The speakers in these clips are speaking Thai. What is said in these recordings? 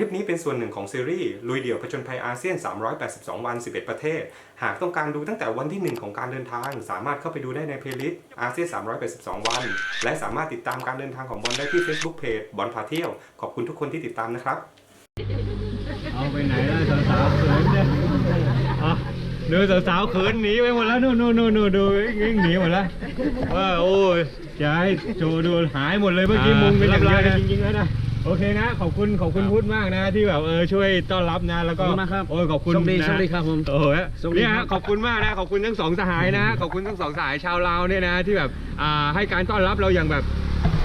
ลิปนี้เป็นส่วนหนึ่งของซีรีส์ลุยเดี่ยวผจญภัยอาเซียน 382 วัน 11 ประเทศ หากต้องการดูตั้งแต่วันที่ 1 ของการเดินทาง สามารถเข้าไปดูได้ในเพลย์ลิสต์อาเซียน 382 วัน และสามารถติดตามการเดินทางของบอลได้ที่ Facebook Page บอลพาเที่ยว ขอบคุณทุกคนที่ติดตามนะครับ เอาไปไหนแล้วสาวๆเขินเนี่ยอะดูสาวๆเขินหนีไปหมดแล้วนู่นนู่นนู่นนู่นดูยิ่งหนีหมดแล้วว่าโอ้ยจะให้โชว์ดูหายหมดเลยเมื่อกี้มุงกันอย่างเดียวนะจริงๆแล้วนะ โอเคนะ ขอบคุณขอบคุณพุทธมากนะ ที่แบบเออช่วยต้อนรับนะ แล้วก็ขอบคุณมากครับโอ้ยขอบคุณโชคดีนะโชคดีครับผมโอ้โหโชคดีเนี่ยครัฮะบขอบคุณมากนะขอบคุณทั้งสองสหายนะขอบคุณทั้งสองสหายชาวลาวเนี่ยนะ ที่แบบอ่าให้การต้อนรับเราอย่างแบบ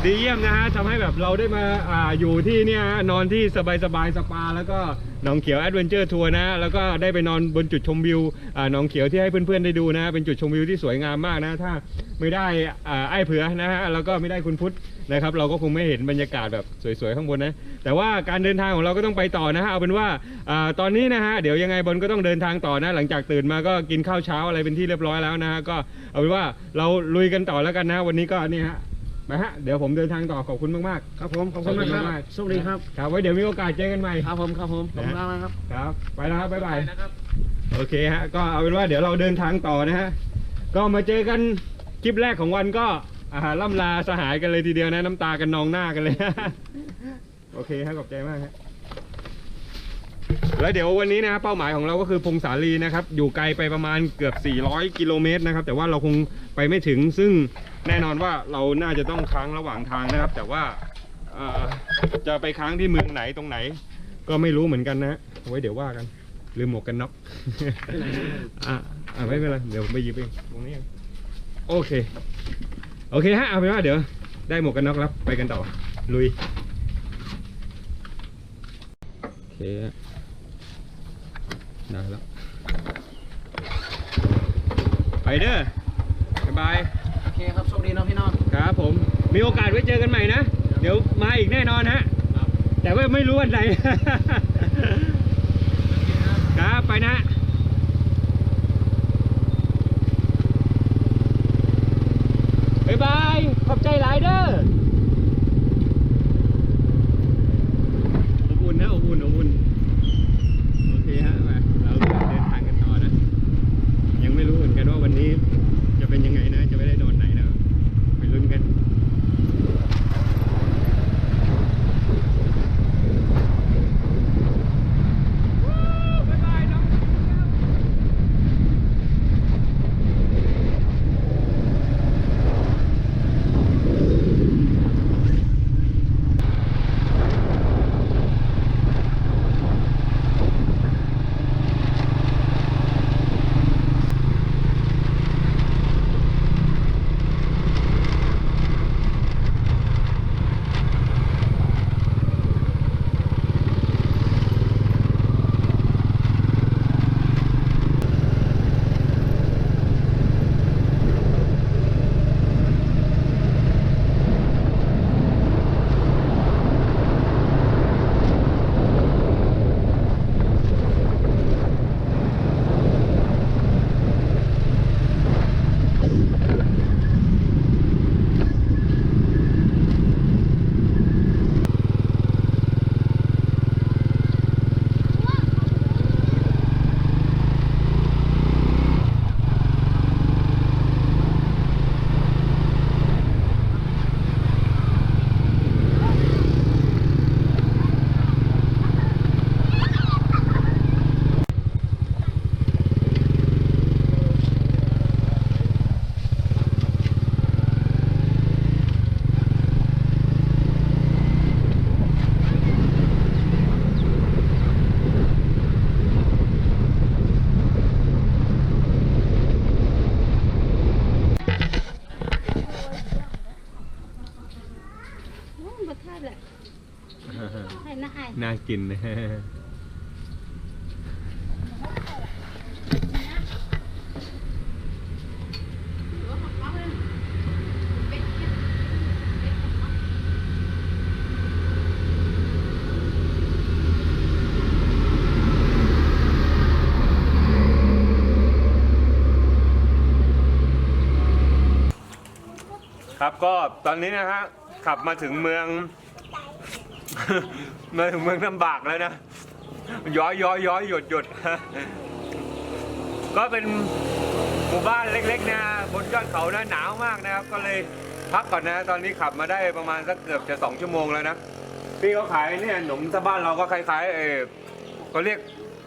ดีเยี่ยมนะฮะทำให้แบบเราได้มาอ่าอยู่ที่เนี่ยฮะนอนที่สบายสบายๆสปา แล้วก็หนองเขียวแอดเวนเจอร์ทัวร์นะ แล้วก็ได้ไปนอนบนจุดชมวิวอ่าหนองเขียวที่ให้เพื่อนๆได้ดูนะ เป็นจุดชมวิวที่สวยงามมากนะ ถ้าไม่ได้อ่าไอ้เผือนะฮะแล้วก็ไม่ได้คุณพุทธนะครับ เราก็คงไม่เห็นบรรยากาศแบบสวยๆข้างบนนะ แต่ว่าการเดินทางของเราก็ต้องไปต่อนะฮะเอาเป็นว่าอ่าตอนนี้นะฮะเดี๋ยวยังไงบอลก็ต้องเดินทางต่อนะ หลังจากตื่นมาก็กินข้าวเช้าอะไรเป็นที่เรียบร้อยแล้วนะฮะก็เอาเป็นว่าเราลุยกันต่อแล้วกันนะ วันนี้ก็นี่ฮะ ไปฮะเดี๋ยวผมเดินทางต่อขอบคุณมากครับผมขอบคุณมากครับขอบคุณมากโชคดีครับๆครับไว้เดี๋ยวมีโอกาสเจอกันใหม่ครับผมครับผมขอบคุณมากนะครับครับ ไปแล้วครับบ๊ายบายโอเคฮะก็เอาเป็นว่าเดี๋ยวเราเดินทางต่อนะฮะก็มาเจอกันคลิปแรกของวันก็อาหารล่ำลาสหายกันเลยทีเดียวนะน้ำตากันนองหน้ากันเลยโอเคฮะขอบใจมากฮะแล้วเดี๋ยววันนี้นะฮะเป้าหมายของเราก็คือพงสาลีนะครับ อยู่ไกลไปประมาณเกือบ 400 กิโลเมตรนะครับ แต่ว่าเราคงไปไม่ถึงซึ่ง แน่นอนว่าเราน่าจะต้องค้างระหว่างทางนะครับ แต่ว่าจะไปค้างที่เมืองไหนตรงไหน ก็ไม่รู้เหมือนกันนะไว้เดี๋ยวว่ากันลืมหมวกกันน็อกอะอะไม่เป็นไรเดี๋ยวผมไปหยิบเองตรงนี้เองโอเค โอเคฮะเอาเป็นว่าเดี๋ยวได้หมวกกันน็อกแล้วไปกันต่อลุยโอเคได้แล้วไปเด้อบายบาย เคครับโชคดีเนาะพี่น้อง ครับผม มีโอกาสไว้เจอกันใหม่นะ เดี๋ยวมาอีกแน่นอนฮะแต่ว่าไม่รู้วันไหน ครับไปนะบ๊ายบาย ขอบใจหลายเด้ออบอุ่ กินนะครับก็ตอนนี้นะฮะขับมาถึงเมือง มาถึงเมืองลำบากแล้วนะ ย้อยย้อยย้อยหยดหยดก็เป็นหมู่บ้านเล็ก ๆ นะบนยอดเขานะหนาวมากนะครับ ก็เลยพักก่อนนะ ตอนนี้ขับมาได้ประมาณสักเกือบจะสองชั่วโมงแล้วนะพี่เขาขายเนี่ยขนมที่บ้านเราก็คล้ายๆเออเขาเรียก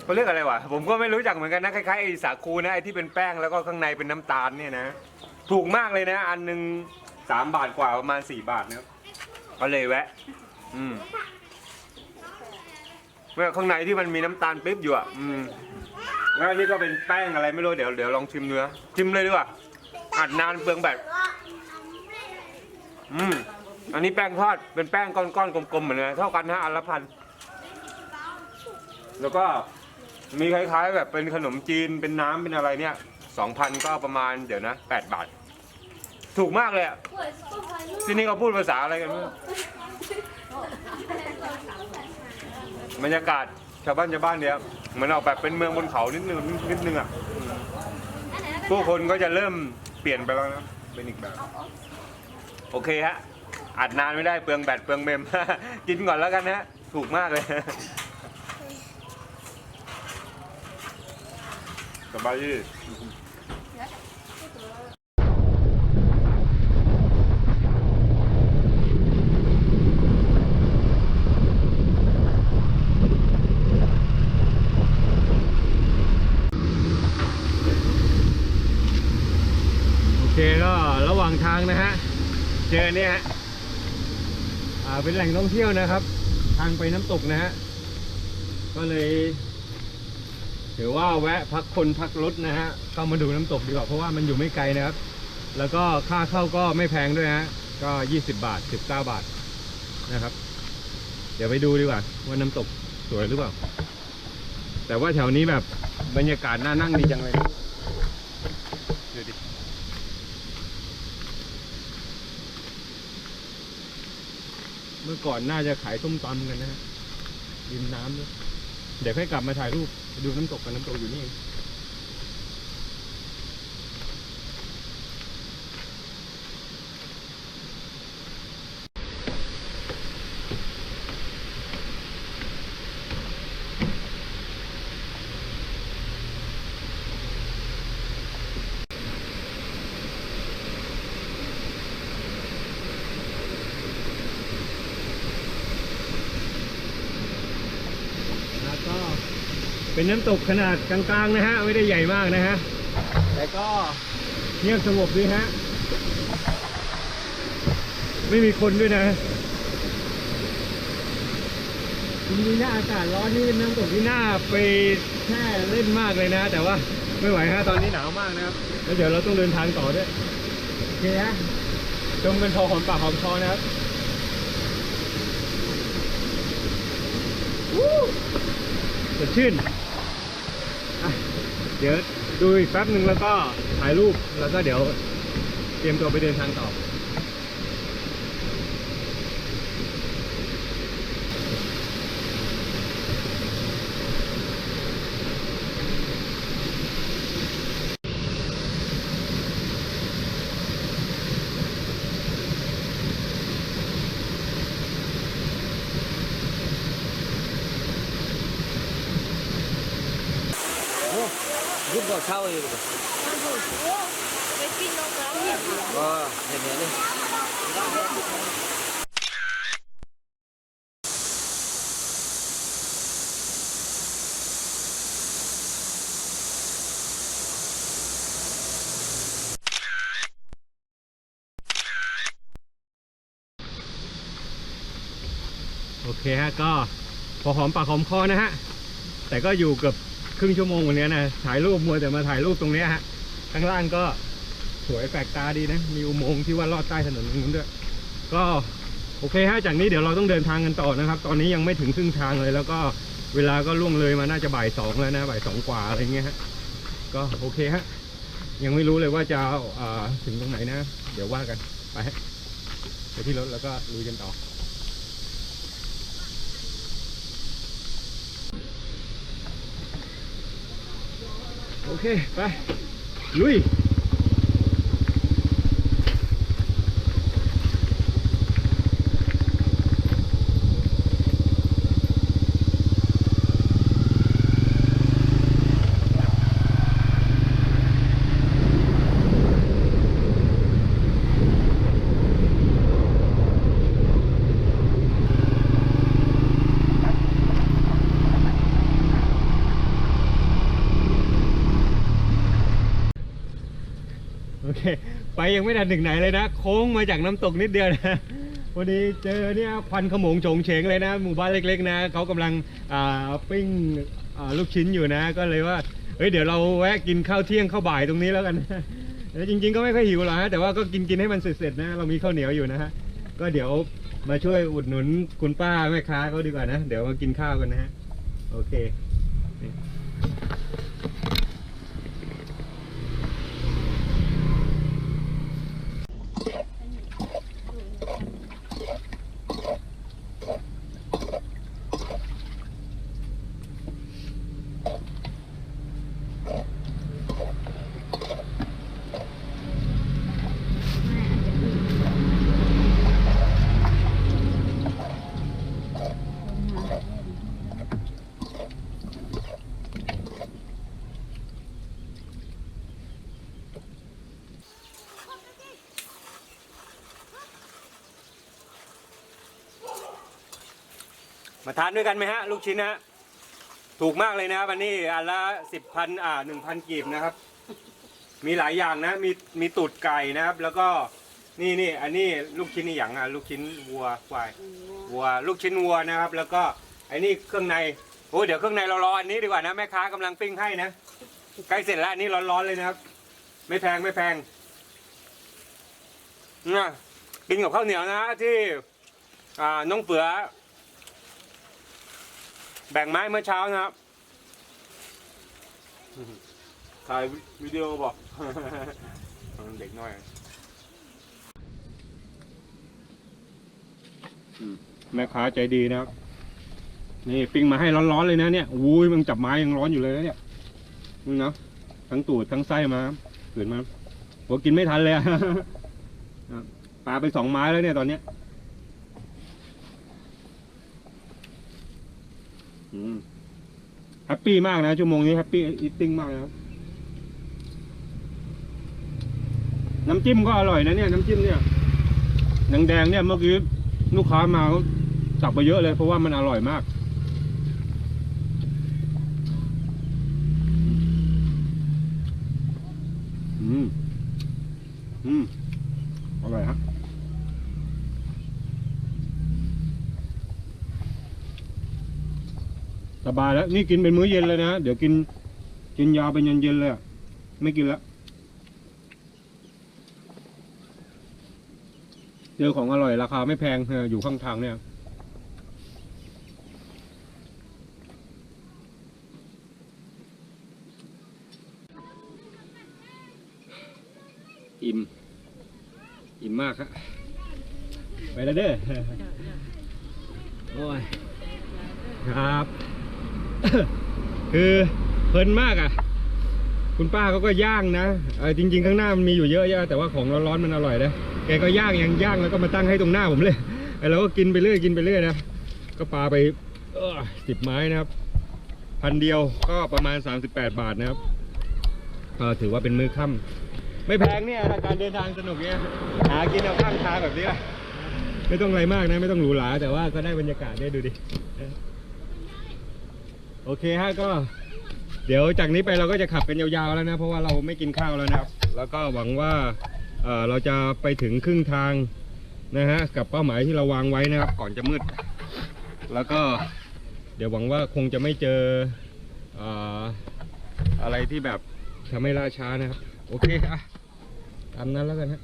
เขาเรียกอะไรวะผมก็ไม่รู้จักเหมือนกันนะคล้ายๆไอ้สาคูนะไอ้ที่เป็นแป้งแล้วก็ข้างในเป็นน้ำตาลเนี่ยนะ ถูกมากเลยนะ อันหนึ่งสามบาทกว่าประมาณสี่บาทนะก็เลยแวะ อืมเมื่อข้างในที่มันมีน้ำตาลปิ๊บอยู่อะ อืมแล้วอันนี้ก็เป็นแป้งอะไรไม่รู้เดี๋ยวเดี๋ยวลองชิมเนื้อชิมเลยดีกว่าอัดนานเปลืองแบตอืมอันนี้แป้งทอดเป็นแป้งก้อนๆกลมๆเหมือนกันเท่ากันนะอันละพันแล้วก็มีคล้ายๆ แบบเป็นขนมจีนเป็นน้ำเป็นอะไรเนี่ยสองพันก็ประมาณเดี๋ยวนะแปดบาท ถูกมากเลยอะที่นี่เขาพูดภาษาอะไรกันไม่รู้ บรรยากาศชาวบ้านชาวบ้านเนี่ยเหมือนออกแบบเป็นเมืองบนเขานิดนึงนิดนึงอะผู้คนก็จะเริ่มเปลี่ยนไปแล้วนะเป็นอีกแบบ โอเคฮะอัดนานไม่ได้เปลืองแบตเปลืองเมม กินก่อนแล้วกันนะฮะถูกมากเลย สบายดี โอเคก็ระหว่างทางนะฮะ เจอเนี่ยฮะเป็นแหล่งท่องเที่ยวนะครับ ทางไปน้ำตกนะฮะ ก็เลยถือว่าแวะพักคนพักรถนะฮะเข้ามาดูน้ำตกดีกว่าเพราะว่ามันอยู่ไม่ไกลนะครับ แล้วก็ค่าเข้าก็ไม่แพงด้วยฮะ ก็ 20 บาท 19 บาทนะครับ เดี๋ยวไปดูดีกว่าว่าน้ำตกสวยหรือเปล่า แต่ว่าแถวนี้แบบบรรยากาศน่านั่งดีจังเลยดูดิ มื่อก่อนน่าจะขายส้มตำกันนะฮะริมน้ำด้วยเดี๋ยวค่อยกลับมาถ่ายรูปไปดูน้ำตกกันน้ำตกอยู่นี่เองแล้วก็ เป็นน้ำตกขนาดกลางๆนะฮะ ไม่ได้ใหญ่มากนะฮะ แต่ก็เงียบสงบดีฮะ ไม่มีคนด้วยนะจริงๆถ้อากาศร้อนนี่เป็นน้ำตกที่น่าไปแช่เล่นมากเลยนะ แต่ว่าไม่ไหวฮะตอนนี้หนาวมากนะครับ แล้วเดี๋ยวเราต้องเดินทางต่อด้วยโอเคฮะชมกันพอหอมปากหอมคอนะครับสดชื่น เดี๋ยวดูอีกแป๊บหนึ่งแล้วก็ถ่ายรูปแล้วก็เดี๋ยวเตรียมตัวไปเดินทางต่อ giúp vào sau thì ไปกินนกแล้วเนี่ย ờ thế này đi โอเคฮะก็พอหอมปากหอมคอนะฮะ แต่ก็อยู่เกือบ ครึ่งชั่วโมงวันนี้นะถ่ายรูปมัวแต่มาถ่ายรูปตรงนี้ฮะข้างล่างก็สวยแปลกตาดีนะมีอุโมงค์ที่ว่าลอดใต้ถนนตรงนู้นด้วยก็โอเคฮะจากนี้เดี๋ยวเราต้องเดินทางกันต่อนะครับ ตอนนี้ยังไม่ถึงครึ่งทางเลย แล้วก็เวลาก็ล่วงเลยมาน่าจะบ่ายสองแล้วนะบ่ายสองกว่าอะไรเงี้ยฮะก็โอเคฮะยังไม่รู้เลยว่าจะถึงตรงไหนนะ เดี๋ยวว่ากันไปไปที่รถแล้วก็ลุยกันต่อ โอเค ไป ลุย โไปยังไม่ทันถึงไหนเลยนะ โค้งมาจากน้ำตกนิดเดียวนะพอดีเจอเนี่ยควันขโมงโฉงเฉงเลยนะ หมู่บ้านเล็ก ๆ นะเขากำลังอ่าปิ้งอ่าลูกชิ้นอยู่นะ ก็เลยว่าเฮ้ยเดี๋ยวเราแวะกินข้าวเที่ยงข้าวบ่ายตรงนี้แล้วกันนะแล้วจริง ๆ ก็ไม่ค่อยหิวหรอกฮะแต่ว่าก็กินกินให้มันเสร็จๆนะเรามีข้าวเหนียวอยู่นะฮะก็เดี๋ยวมาช่วยอุดหนุนคุณป้าแม่ค้าเขาดีกว่านะ เดี๋ยวมากินข้าวกันนะฮะโอเค มาทานด้วยกันไหมฮะ ลูกชิ้นนะฮะถูกมากเลยนะครับอันนี้อันละสิบพันอ่าหนึ่งพันกีบนะครับ มีหลายอย่างนะ มีมีตูดไก่นะครับ แล้วก็นี่นี่อันนี้ลูกชิ้นนี่อย่างอะลูกชิ้นวัวควายวัว ลูกชิ้นวัวนะครับ แล้วก็ไอ้นี่เครื่องในโอ้เดี๋ยวเครื่องในเรารออันนี้ดีกว่านะแม่ค้ากำลังปิ้งให้นะใกล้เสร็จแล้วอันนี้ร้อนๆเลยนะครับ ไม่แพงไม่แพงนะกินกับข้าวเหนียวนะที่อ่าน้องเฟือ แบ่งไม้เมื่อเช้านะครับถ่ายวิดีโอบอกเด็กน้อยแม่ค้าใจดีนะครับ นี่ปิ้งมาให้ร้อนๆเลยนะเนี่ยอุ้ยมันจับไม้ยังร้อนอยู่เลยนะเนี่ยนี่นะทั้งตูดทั้งไส้มาขืนมาผมกินไม่ทันเลยอะปลาไปสองไม้แล้วเนี่ยตอนเนี้ย อืม แฮปปี้มากนะชั่วโมงนี้แฮปปี้อิทติ้งมากนะครับน้ำจิ้มก็อร่อยนะเนี่ยน้ำจิ้มเนี่ยแดงแดงเนี่ยเมื่อกี้ลูกค้ามาเขาสั่งไปเยอะเลย เพราะว่ามันอร่อยมาก อืม อืม อร่อยฮะ สบายแล้ว นี่กินเป็นมื้อเย็นเลยนะ เดี๋ยวกินกินยาวเป็นเย็นเลยไม่กินแล้วเจอของอร่อยราคาไม่แพงอยู่ข้างทางเนี่ยอิ่ม อิ่มมากครับไปแล้วเด้อ โอ้ย ครับ คือเพลินมากอะ คุณป้าเขาก็ย่างนะเออจริง ๆ ข้างหน้ามันมีอยู่เยอะแยะแต่ว่าของร้อนๆมันอร่อยนะแกก็ย่างยังย่างแล้วก็มาตั้งให้ตรงหน้าผมเลยไอ้เราก็กินไปเรื่อยกินไปเรื่อยนะก็ปลาไปสิบไม้นะครับ พันเดียวก็ประมาณ 38 บาทนะครับก็ถือว่าเป็นมือค่ำไม่แพงเนี่ยการเดินทางสนุกเนี่ยหากินเอาข้างทางแบบนี้ไม่ต้องอะไรมากนะ ไม่ต้องหรูหราแต่ว่าก็ได้บรรยากาศได้ดูดิ โอเคฮะก็ เดี๋ยวจากนี้ไปเราก็จะขับกันยาวๆแล้วนะ เพราะว่าเราไม่กินข้าวแล้วนะครับ แล้วก็หวังว่าเอ่อเราจะไปถึงครึ่งทางนะฮะกับเป้าหมายที่เราวางไว้นะครับ ก่อนจะมืด แล้วก็เดี๋ยวหวังว่าคงจะไม่เจอเอ่ออะไรที่แบบทำให้ล่าช้านะครับ โอเคอะตามนั้นแล้วกันฮะ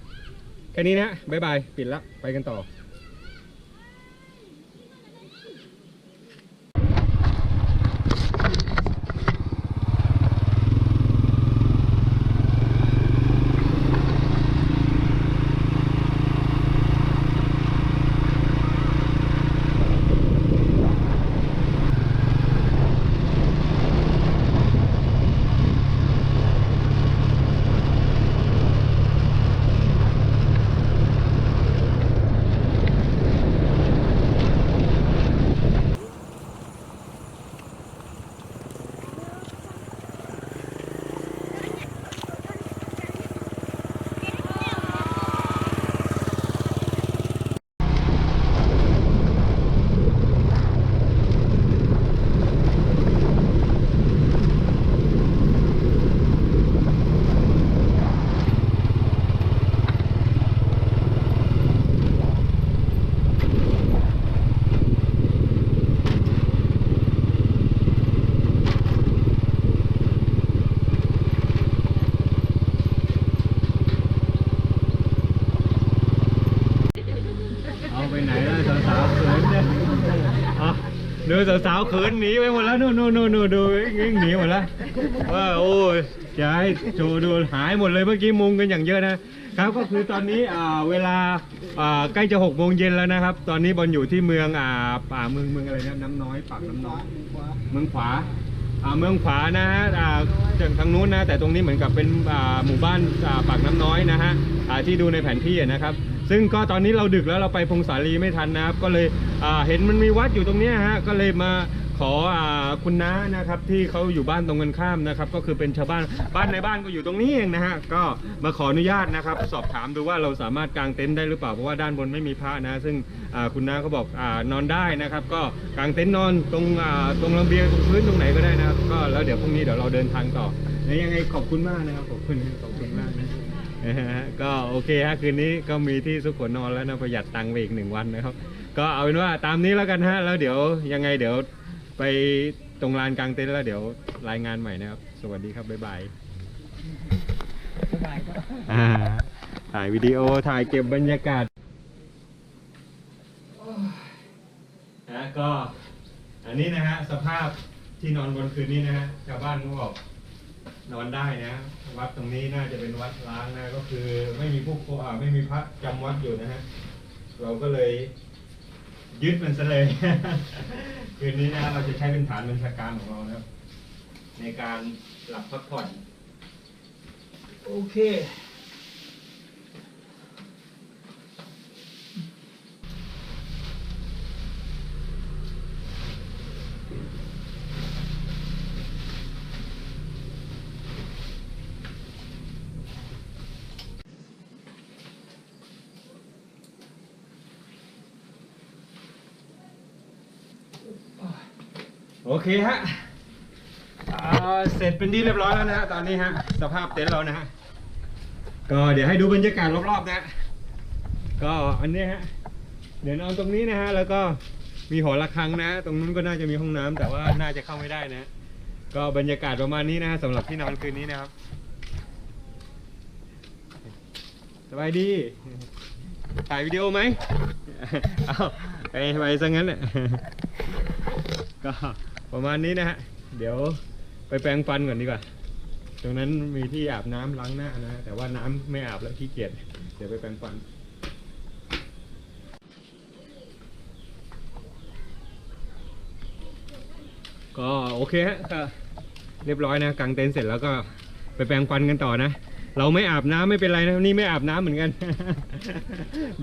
แค่นี้นะบ๊ายบาย ปิดละ ไปกันต่อ ดูสาวๆเขินหนีไปหมดแล้วนู่นนู่นนู่นดูวิ่งหนีหมดแล้วว่าโอ้ยจะให้โชว์ดูหายหมดเลยเมื่อกี้มุงกันอย่างเยอะนะครับก็คือตอนนี้เวลาใกล้จะหกโมงเย็นแล้วนะครับ ตอนนี้บอลอยู่ที่เมืองอ่าป่าเมืองเมืองอะไรนะน้ำน้อยปากน้ำน้อยเมืองขวาเมืองขวานะฮะอ่าจากทางนู้นนะแต่ตรงนี้เหมือนกับเป็นหมู่บ้านปากน้ำน้อยนะฮะที่ดูในแผนที่นะครับ ซึ่งก็ตอนนี้เราดึกแล้วเราไปพงศาลีไม่ทันนะครับ ก็เลยเห็นมันมีวัดอยู่ตรงนี้ฮะก็เลยมาขออคุณน้านะครับที่เขาอยู่บ้านตรงกันข้ามนะครับ ก็คือเป็นชาวบ้านบ้านในบ้านก็อยู่ตรงนี้เองนะฮะก็มาขออนุญาตนะครับ สอบถามดูว่าเราสามารถกางเต็นท์ได้หรือเปล่าเพราะว่าด้านบนไม่มีพระนะ ซึ่งคุณน้าเขาบอกอนอนได้นะครับ ก็กางเต็นท์นอนตรงตรงระเบียงตรงพื้นตรงไหนก็ได้นะครับ ก็แล้วเดี๋ยวพรุ่งนี้เดี๋ยวเราเดินทางต่อยังไงขอบคุณมากนะครับขอบคุณขอบคุณ นะนะฮะก็โอเคฮะคืนนี้ก็มีที่สุขนนอนแล้วนะประหยัดตังค์ไปอีกหนึ่งวันนะครับ ก็เอาเป็นว่าตามนี้แล้วกันฮะแล้วเดี๋ยวยังไงเดี๋ยวไปตรงลานกลางเต็นท์แล้วเดี๋ยวรายงานใหม่นะครับ สวัสดีครับบ๊ายบายอ่าถ่ายวิดีโอถ่ายเก็บบรรยากาศนะก็อันนี้นะฮะสภาพที่นอนบนคืนนี้นะฮะชาวบ้านเขาบอก นอนได้นะ วัดตรงนี้น่าจะเป็นวัดล้างนะก็คือไม่มีผู้อ่าไม่มีพระจำวัดอยู่นะฮะเราก็เลยยึดมันซะเลย คืนนี้นะเราจะใช้เป็นฐานบัญชาการของเรานะครับ ในการหลับพักผ่อน โอเค โอเคฮะเสร็จเป็นที่เรียบร้อยแล้วนะฮะตอนนี้ฮะสภาพเต็นท์เรานะฮะก็เดี๋ยวให้ดูบรรยากาศรอบๆนะก็อันนี้ฮะเดี๋ยวนอนตรงนี้นะฮะแล้วก็มีหอระฆังนะ ตรงนู้นก็น่าจะมีห้องน้ำแต่ว่าน่าจะเข้าไม่ได้นะ ก็บรรยากาศประมาณนี้นะฮะสำหรับที่นอนคืนนี้นะครับสบายดี ถ่ายวิดีโอไหมเอาไปไปซะงั้นน่ะ ก็ประมาณนี้นะฮะ เดี๋ยวไปแปรงฟันก่อนดีกว่า ตรงนั้นมีที่อาบน้ำล้างหน้านะ แต่ว่าน้ำไม่อาบแล้วขี้เกียจ เดี๋ยวไปแปรงฟันก็โอเคฮะก็เรียบร้อยนะกางเต็นท์เสร็จแล้วก็ไปแปรงฟันกันต่อนะ เราไม่อาบน้ำไม่เป็นไรนะนี่ไม่อาบน้ำเหมือนกัน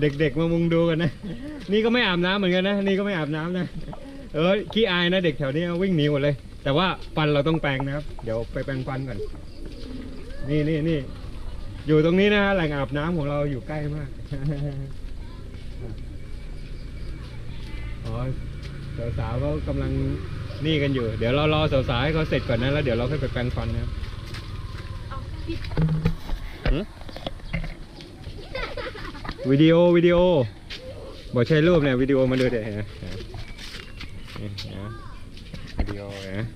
เด็กๆมามุงดูกันนะ นี่ก็ไม่อาบน้ำเหมือนกันนะ นี่ก็ไม่อาบน้ำนะ เออขี้อายนะเด็กแถวนี้วิ่งหนีหมดเลย แต่ว่าฟันเราต้องแปรงนะครับ เดี๋ยวไปแปรงฟันก่อน นี่นี่นี่อยู่ตรงนี้นะฮะแหล่งอาบน้ำของเราอยู่ใกล้มากอ๋อสาวๆก็กำลังนี่กันอยู่ เดี๋ยวเรารอสาวๆให้เขาเสร็จก่อนนะแล้วเดี๋ยวเราค่อยไปแปรงฟันนะครับหึวิดีโอวิดีโอบอกใช้รูปเนี่ยวิดีโอมาดูเดี๋ยวเห็นไหม นี่นะวิดีโอนะ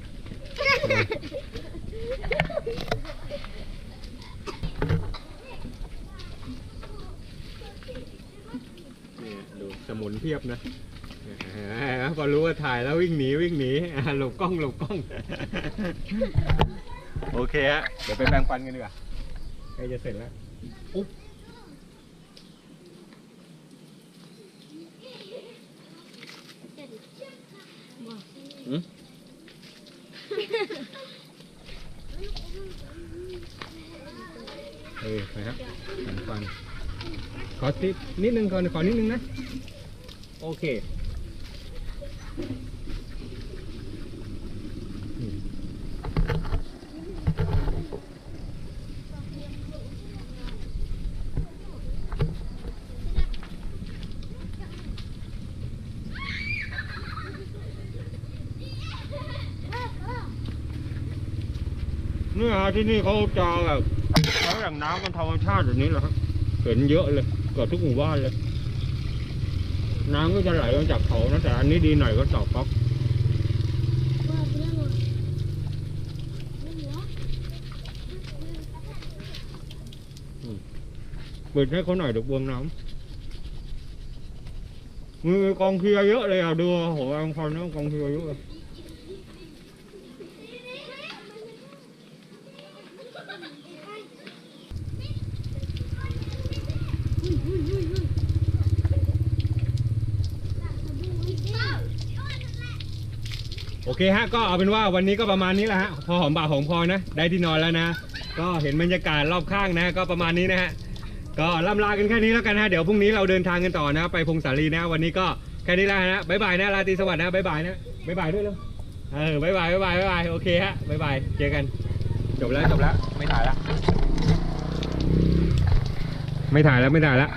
นี่ดูสมุนเพียบนะอ่าพอรู้ว่าถ่ายแล้ววิ่งหนีวิ่งหนีอ่าหลบกล้องหลบกล้อง โอเคฮะ เดี๋ยวไปแปรงฟันกันดีกว่าใกล้จะเสร็จแล้วอุ๊บ เออไปครับฟันขอติดนิดนึงก่อนขอนิดนึงนะ โอเค นี่ฮะ ที่นี่เขาจะแบบใช้แหล่งน้ำกันธรรมชาติแบบนี้แหละครับเห็นเยอะเลยเกือบทุกหมู่บ้านเลย น้ำก็จะไหลมาจากเขานะแต่อันนี้ดีหน่อยก็ต่อก๊อกปิดให้เขาหน่อยเดี๋ยวบวงน้มีกองเชียร์เยอะเลยอะดูโหกองพรนะกองเชียร์เยอะเลย เคฮะก็เอาเป็นว่าวันนี้ก็ประมาณนี้แหละฮะพอหอมปากหอมคอนะ ได้ที่นอนแล้วนะ ก็เห็นบรรยากาศรอบข้างนะ ก็ประมาณนี้นะฮะก็ล่ำลากันแค่นี้แล้วกันฮะเดี๋ยวพรุ่งนี้เราเดินทางกันต่อนะ ไปพงศาลีนะ วันนี้ก็แค่นี้แล้วนะบ๊ายบายนะราตรีสวัสดิ์นะบ๊ายบายนะบ๊ายบายด้วยเลยเออบ๊ายบายบ๊ายบายบ๊ายบายโอเคฮะบ๊ายบายเจอกันจบแล้วจบแล้วไม่ถ่ายแล้วไม่ถ่ายแล้วไม่ถ่ายแล้ว